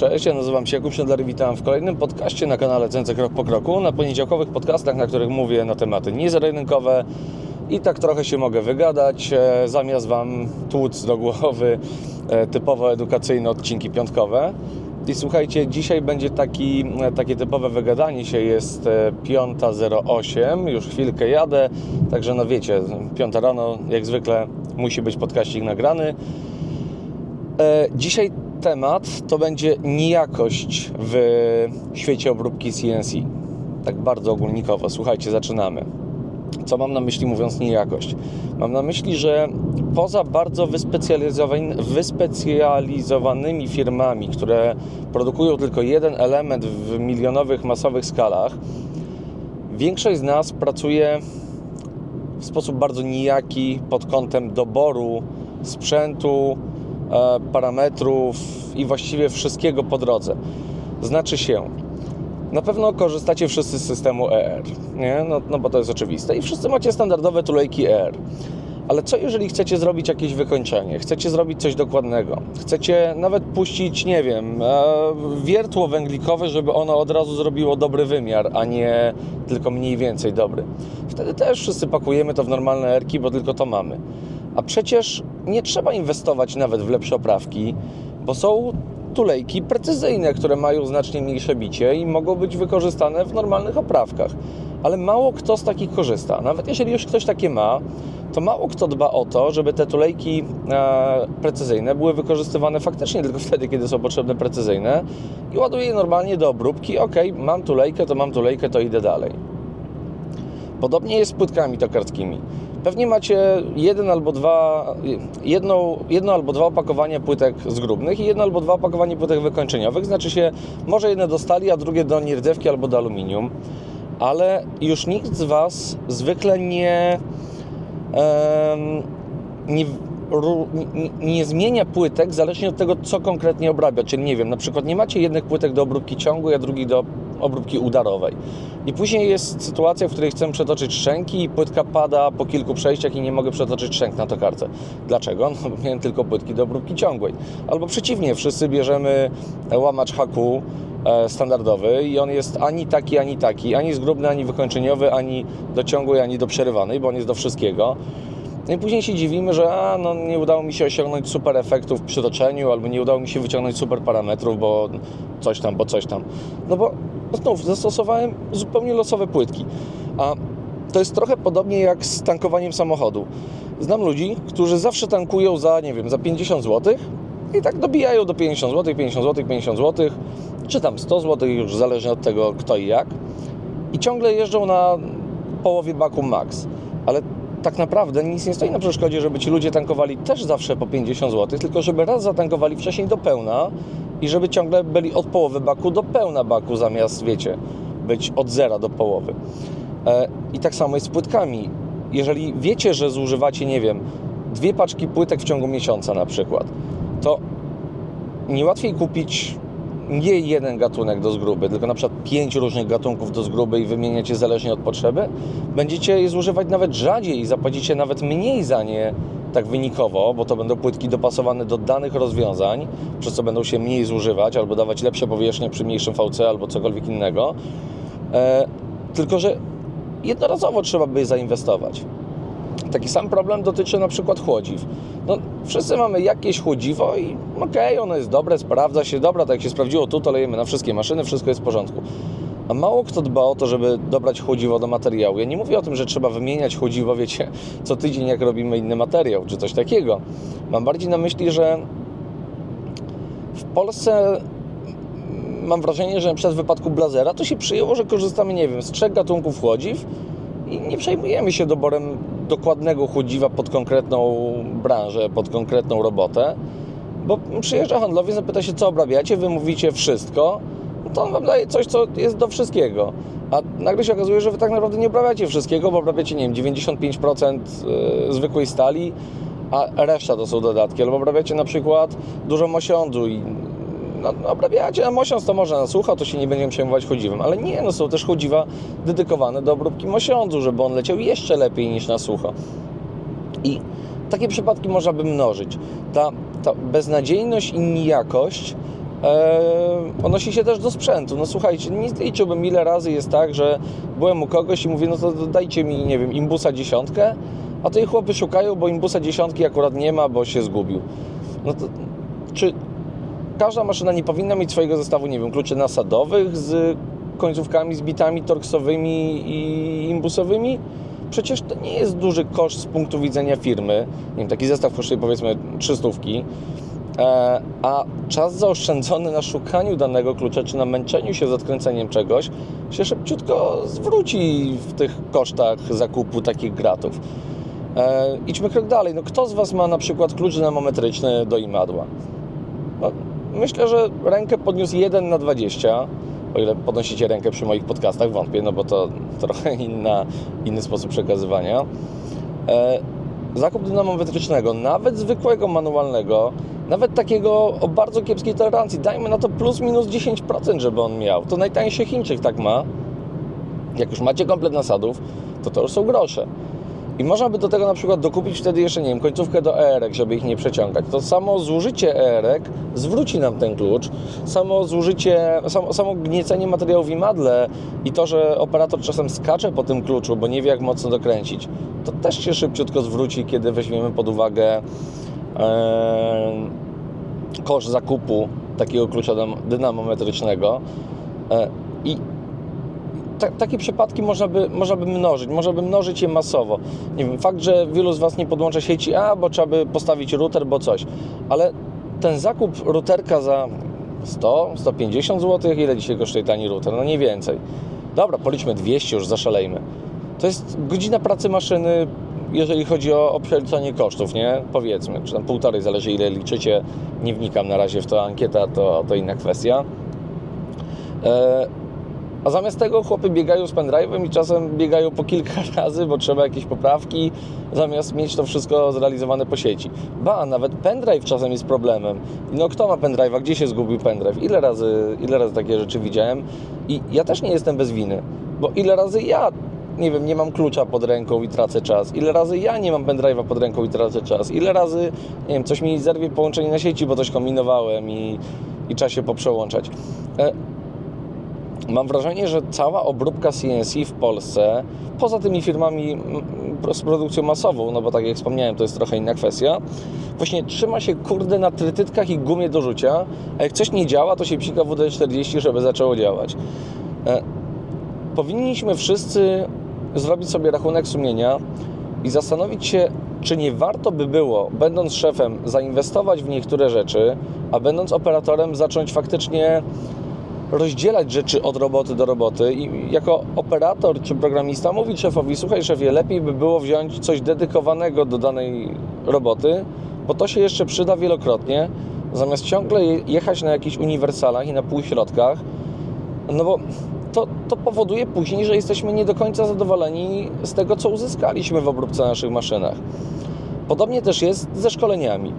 Cześć, ja nazywam się Jakub Siedler i witam w kolejnym podcaście na kanale Cence Krok po Kroku. Na poniedziałkowych podcastach, na których mówię na tematy nierynkowe i tak trochę się mogę wygadać, e, zamiast Wam tłuc do głowy e, typowo edukacyjne odcinki piątkowe. I słuchajcie, dzisiaj będzie taki, e, takie typowe wygadanie się, jest e, 5.08, już chwilkę jadę, także no wiecie, 5 rano jak zwykle musi być podkaścik nagrany. Dzisiaj temat to będzie niejakość w świecie obróbki CNC. Tak bardzo ogólnikowo. Słuchajcie, zaczynamy. Co mam na myśli mówiąc niejakość? Mam na myśli, że poza bardzo wyspecjalizowanymi, firmami, które produkują tylko jeden element w milionowych, masowych skalach, większość z nas pracuje w sposób bardzo nijaki pod kątem doboru sprzętu, parametrów i właściwie wszystkiego po drodze. Znaczy się, na pewno korzystacie wszyscy z systemu ER, nie? No, no bo to jest oczywiste. I wszyscy macie standardowe tulejki ER. Ale co jeżeli chcecie zrobić jakieś wykończenie? Chcecie zrobić coś dokładnego? Chcecie nawet puścić, nie wiem, e, wiertło węglikowe, żeby ono od razu zrobiło dobry wymiar, a nie tylko mniej więcej dobry. Wtedy też wszyscy pakujemy to w normalne erki, bo tylko to mamy. A przecież nie trzeba inwestować nawet w lepsze oprawki, bo są tulejki precyzyjne, które mają znacznie mniejsze bicie i mogą być wykorzystane w normalnych oprawkach. Ale mało kto z takich korzysta. Nawet jeżeli już ktoś takie ma, to mało kto dba o to, żeby te tulejki e, precyzyjne były wykorzystywane faktycznie tylko wtedy, kiedy są potrzebne precyzyjne i ładuję je normalnie do obróbki. Ok, mam tulejkę, to mam tulejkę, to idę dalej. Podobnie jest z płytkami tokarskimi. Pewnie macie jeden albo dwa, jedno, jedno albo dwa opakowania płytek zgrubnych i jedno albo dwa opakowania płytek wykończeniowych. Znaczy się, może jedno do stali, a drugie do nierdzewki albo do aluminium. Ale już nikt z Was zwykle nie, nie, nie zmienia płytek zależnie od tego, co konkretnie obrabia. Czyli nie wiem, na przykład nie macie jednych płytek do obróbki ciągłej, a drugich do obróbki udarowej. I później jest sytuacja, w której chcę przetoczyć szczęki i płytka pada po kilku przejściach i nie mogę przetoczyć szczęk na tokarce. Dlaczego? No bo miałem tylko płytki do obróbki ciągłej. Albo przeciwnie, wszyscy bierzemy łamacz haku e, standardowy i on jest ani taki, ani taki, ani zgrubny, ani wykończeniowy, ani do ciągłej, ani do przerywanej, bo on jest do wszystkiego. No i później się dziwimy, że a, no, nie udało mi się osiągnąć super efektów przy toczeniu, albo nie udało mi się wyciągnąć super parametrów, bo coś tam, bo coś tam. No bo znów zastosowałem zupełnie losowe płytki. A to jest trochę podobnie jak z tankowaniem samochodu. Znam ludzi, którzy zawsze tankują za, nie wiem, za 50 zł i tak dobijają do 50 zł, 50 zł, 50 zł, czy tam 100 zł, już zależnie od tego kto i jak. I ciągle jeżdżą na połowie baku max. Ale tak naprawdę nic nie stoi na przeszkodzie, żeby ci ludzie tankowali też zawsze po 50 zł, tylko żeby raz zatankowali wcześniej do pełna i żeby ciągle byli od połowy baku do pełna baku, zamiast, wiecie, być od zera do połowy. E, I tak samo jest z płytkami. Jeżeli wiecie, że zużywacie, nie wiem, dwie paczki płytek w ciągu miesiąca na przykład, to nie łatwiej kupić nie jeden gatunek do zgruby, tylko na przykład pięć różnych gatunków do zgruby i wymieniać je zależnie od potrzeby, będziecie je zużywać nawet rzadziej i zapłacicie nawet mniej za nie tak wynikowo, bo to będą płytki dopasowane do danych rozwiązań, przez co będą się mniej zużywać albo dawać lepsze powierzchnie przy mniejszym VC albo cokolwiek innego. E, tylko, że jednorazowo trzeba by zainwestować. Taki sam problem dotyczy na przykład chłodziw. No, wszyscy mamy jakieś chłodziwo i okej, ono jest dobre, sprawdza się, dobra, tak jak się sprawdziło tu, to lejemy na wszystkie maszyny, wszystko jest w porządku. A mało kto dba o to, żeby dobrać chłodziwo do materiału. Ja nie mówię o tym, że trzeba wymieniać chłodziwo, wiecie, co tydzień jak robimy inny materiał, czy coś takiego. Mam bardziej na myśli, że w Polsce mam wrażenie, że przez wypadku blazera to się przyjęło, że korzystamy, nie wiem, z trzech gatunków chłodziw i nie przejmujemy się doborem dokładnego chłodziwa pod konkretną branżę, pod konkretną robotę, bo przyjeżdża handlowiec, zapyta się, co obrabiacie, wy mówicie wszystko, to on wam daje coś, co jest do wszystkiego. A nagle się okazuje, że wy tak naprawdę nie obrabiacie wszystkiego, bo obrabiacie, nie wiem, 95% y, zwykłej stali, a reszta to są dodatki. Albo obrabiacie na przykład dużo mosiądzu i no, no, obrabiacie na mosiądz, to może na sucho, to się nie będziemy przejmować chodziwem. Ale nie, no są też chodziwa dedykowane do obróbki mosiądzu, żeby on leciał jeszcze lepiej niż na sucho. I takie przypadki można by mnożyć. Ta, ta beznadziejność i nijakość e, odnosi się też do sprzętu. No słuchajcie, nie liczyłbym ile razy jest tak, że byłem u kogoś i mówię, no to dajcie mi, nie wiem, imbusa dziesiątkę, a to i chłopy szukają, bo imbusa dziesiątki akurat nie ma, bo się zgubił. No to czy każda maszyna nie powinna mieć swojego zestawu, nie wiem, kluczy nasadowych z końcówkami zbitami torksowymi i imbusowymi? Przecież to nie jest duży koszt z punktu widzenia firmy. Nie wiem, taki zestaw kosztuje powiedzmy 300, e, a czas zaoszczędzony na szukaniu danego klucza czy na męczeniu się z odkręceniem czegoś się szybciutko zwróci w tych kosztach zakupu takich gratów. E, idźmy krok dalej. No, kto z Was ma na przykład klucz dynamometryczny do imadła? No, myślę, że rękę podniósł 1 na 20. O ile podnosicie rękę przy moich podcastach, wątpię, no bo to trochę inna, inny sposób przekazywania. E, zakup dynamometrycznego, nawet zwykłego manualnego, nawet takiego o bardzo kiepskiej tolerancji, dajmy na to plus minus 10%, żeby on miał. To najtańszy Chińczyk tak ma. Jak już macie komplet nasadów, to to już są grosze. I można by do tego na przykład dokupić wtedy jeszcze, nie wiem, końcówkę do ERek, żeby ich nie przeciągać. To samo zużycie ERek zwróci nam ten klucz. Samo zużycie, samo, samo gniecenie materiału w imadle i to, że operator czasem skacze po tym kluczu, bo nie wie jak mocno dokręcić, to też się szybciutko zwróci, kiedy weźmiemy pod uwagę koszt zakupu takiego klucza dynamometrycznego. E, I ta, takie przypadki można by, można by mnożyć, można by mnożyć je masowo. Nie wiem, fakt, że wielu z Was nie podłącza sieci A, bo trzeba by postawić router, bo coś, ale ten zakup routerka za 100, 150 zł, ile dzisiaj kosztuje tani router? No nie więcej. Dobra, policzmy 200, już zaszalejmy. To jest godzina pracy maszyny, jeżeli chodzi o, o kosztów, nie? Powiedzmy, czy tam półtorej, zależy ile liczycie. Nie wnikam na razie w to, ankieta to, to inna kwestia. E, a zamiast tego chłopy biegają z pendrive'em i czasem biegają po kilka razy, bo trzeba jakieś poprawki, zamiast mieć to wszystko zrealizowane po sieci. Ba, nawet pendrive czasem jest problemem. No kto ma pendrive'a? Gdzie się zgubił pendrive? Ile razy, ile razy takie rzeczy widziałem? I ja też nie jestem bez winy, bo ile razy ja nie wiem, nie mam klucza pod ręką i tracę czas. Ile razy ja nie mam pendrive'a pod ręką i tracę czas. Ile razy, nie wiem, coś mi zerwie połączenie na sieci, bo coś kombinowałem i, i trzeba się poprzełączać. E, mam wrażenie, że cała obróbka CNC w Polsce, poza tymi firmami z produkcją masową, no bo tak jak wspomniałem, to jest trochę inna kwestia, właśnie trzyma się kurde na trytytkach i gumie do rzucia, a jak coś nie działa, to się psika WD-40, żeby zaczęło działać. E, powinniśmy wszyscy zrobić sobie rachunek sumienia i zastanowić się, czy nie warto by było, będąc szefem, zainwestować w niektóre rzeczy, a będąc operatorem, zacząć faktycznie rozdzielać rzeczy od roboty do roboty i jako operator czy programista mówić szefowi, słuchaj szefie, lepiej by było wziąć coś dedykowanego do danej roboty, bo to się jeszcze przyda wielokrotnie, zamiast ciągle jechać na jakichś uniwersalach i na półśrodkach, no bo to, powoduje później, że jesteśmy nie do końca zadowoleni z tego, co uzyskaliśmy w obróbce naszych maszynach. Podobnie też jest ze szkoleniami.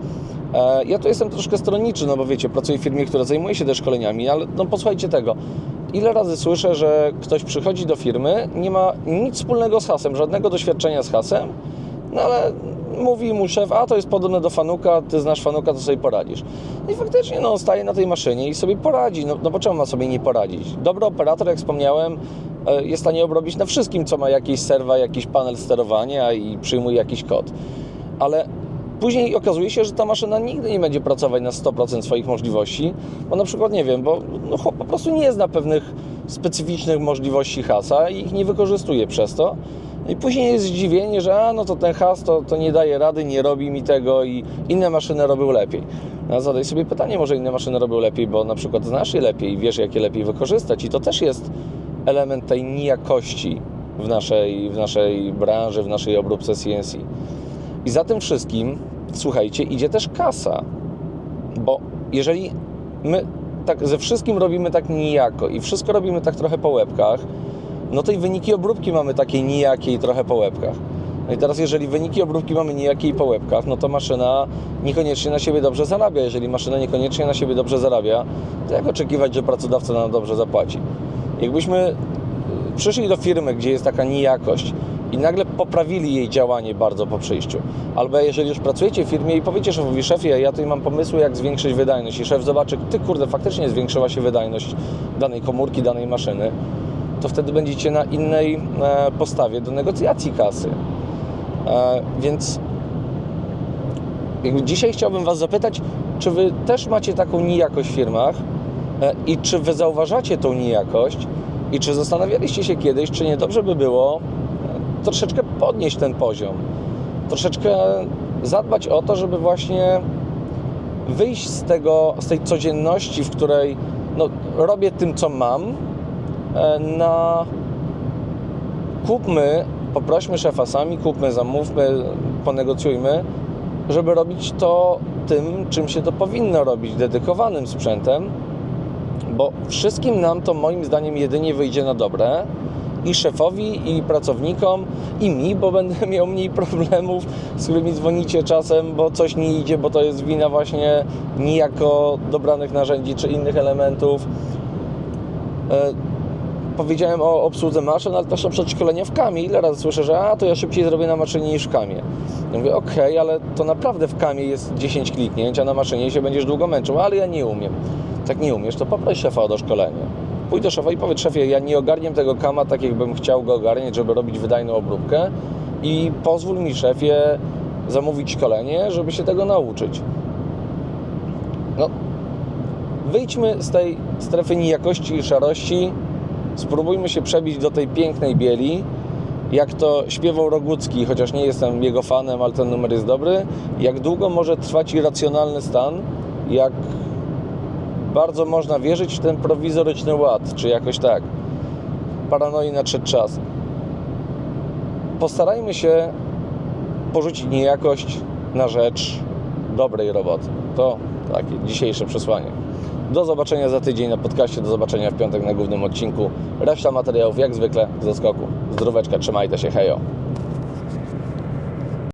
E, ja tu jestem troszkę stronniczy, no bo wiecie, pracuję w firmie, która zajmuje się też szkoleniami, ale no posłuchajcie tego. Ile razy słyszę, że ktoś przychodzi do firmy, nie ma nic wspólnego z hasem, żadnego doświadczenia z hasem, no ale mówi mu szef, a to jest podobne do Fanuka, ty znasz Fanuka, to sobie poradzisz. I faktycznie no, staje na tej maszynie i sobie poradzi. No, no bo czemu ma sobie nie poradzić? Dobry operator, jak wspomniałem, e, jest w stanie obrobić na wszystkim, co ma jakiś serwa, jakiś panel sterowania i przyjmuje jakiś kod. Ale Później okazuje się, że ta maszyna nigdy nie będzie pracować na 100% swoich możliwości, bo na przykład nie wiem, bo no, chłop po prostu nie zna pewnych specyficznych możliwości hasa i ich nie wykorzystuje przez to. I później jest zdziwienie, że a, no to ten has to, to nie daje rady, nie robi mi tego i inne maszyny robią lepiej. No, zadaj sobie pytanie, może inne maszyny robią lepiej, bo na przykład znasz je lepiej i wiesz, jak je lepiej wykorzystać. I to też jest element tej nijakości w naszej, w naszej branży, w naszej obróbce CNC. I za tym wszystkim, słuchajcie, idzie też kasa. Bo jeżeli my tak ze wszystkim robimy tak nijako i wszystko robimy tak trochę po łebkach, no to i wyniki obróbki mamy takie nijakie i trochę po łebkach. No i teraz jeżeli wyniki obróbki mamy nijakie i po łebkach, no to maszyna niekoniecznie na siebie dobrze zarabia. Jeżeli maszyna niekoniecznie na siebie dobrze zarabia, to jak oczekiwać, że pracodawca nam dobrze zapłaci? Jakbyśmy przyszli do firmy, gdzie jest taka nijakość, i nagle poprawili jej działanie bardzo po przyjściu. Albo jeżeli już pracujecie w firmie i powiecie szefowi, szefie, ja tutaj mam pomysły, jak zwiększyć wydajność i szef zobaczy, ty kurde, faktycznie zwiększyła się wydajność danej komórki, danej maszyny, to wtedy będziecie na innej e, postawie do negocjacji kasy. E, Więc dzisiaj chciałbym Was zapytać, czy Wy też macie taką nijakość w firmach e, i czy Wy zauważacie tą nijakość i czy zastanawialiście się kiedyś, czy nie dobrze by było troszeczkę podnieść ten poziom, troszeczkę zadbać o to, żeby właśnie wyjść z tego, z tej codzienności, w której no, robię tym, co mam, na kupmy, poprośmy szefa sami, kupmy, zamówmy, ponegocjujmy, żeby robić to tym, czym się to powinno robić, dedykowanym sprzętem, bo wszystkim nam to moim zdaniem jedynie wyjdzie na dobre i szefowi, i pracownikom, i mi, bo będę miał mniej problemów, z którymi dzwonicie czasem, bo coś nie idzie, bo to jest wina właśnie nijako dobranych narzędzi czy innych elementów. Powiedziałem o obsłudze maszyn, ale też na przykład szkolenia w kamie. Ile razy słyszę, że a, to ja szybciej zrobię na maszynie niż w kamie. Ja mówię, okej, ale to naprawdę w kamie jest 10 kliknięć, a na maszynie się będziesz długo męczył, ale ja nie umiem. Tak nie umiesz, to poproś szefa o doszkolenie. Pójdź do szefa i powiedz szefie, ja nie ogarniam tego kama tak, jakbym chciał go ogarniać, żeby robić wydajną obróbkę i pozwól mi szefie zamówić szkolenie, żeby się tego nauczyć. No, wyjdźmy z tej strefy nijakości i szarości, spróbujmy się przebić do tej pięknej bieli, jak to śpiewał Rogucki, chociaż nie jestem jego fanem, ale ten numer jest dobry. Jak długo może trwać irracjonalny stan, jak bardzo można wierzyć w ten prowizoryczny ład, czy jakoś tak. Paranoi nadszedł czas. Postarajmy się porzucić niejakość na rzecz dobrej roboty. To takie dzisiejsze przesłanie. Do zobaczenia za tydzień na podcaście, do zobaczenia w piątek na głównym odcinku. Reszta materiałów jak zwykle ze skoku. Zdróweczka, trzymajcie się, hejo.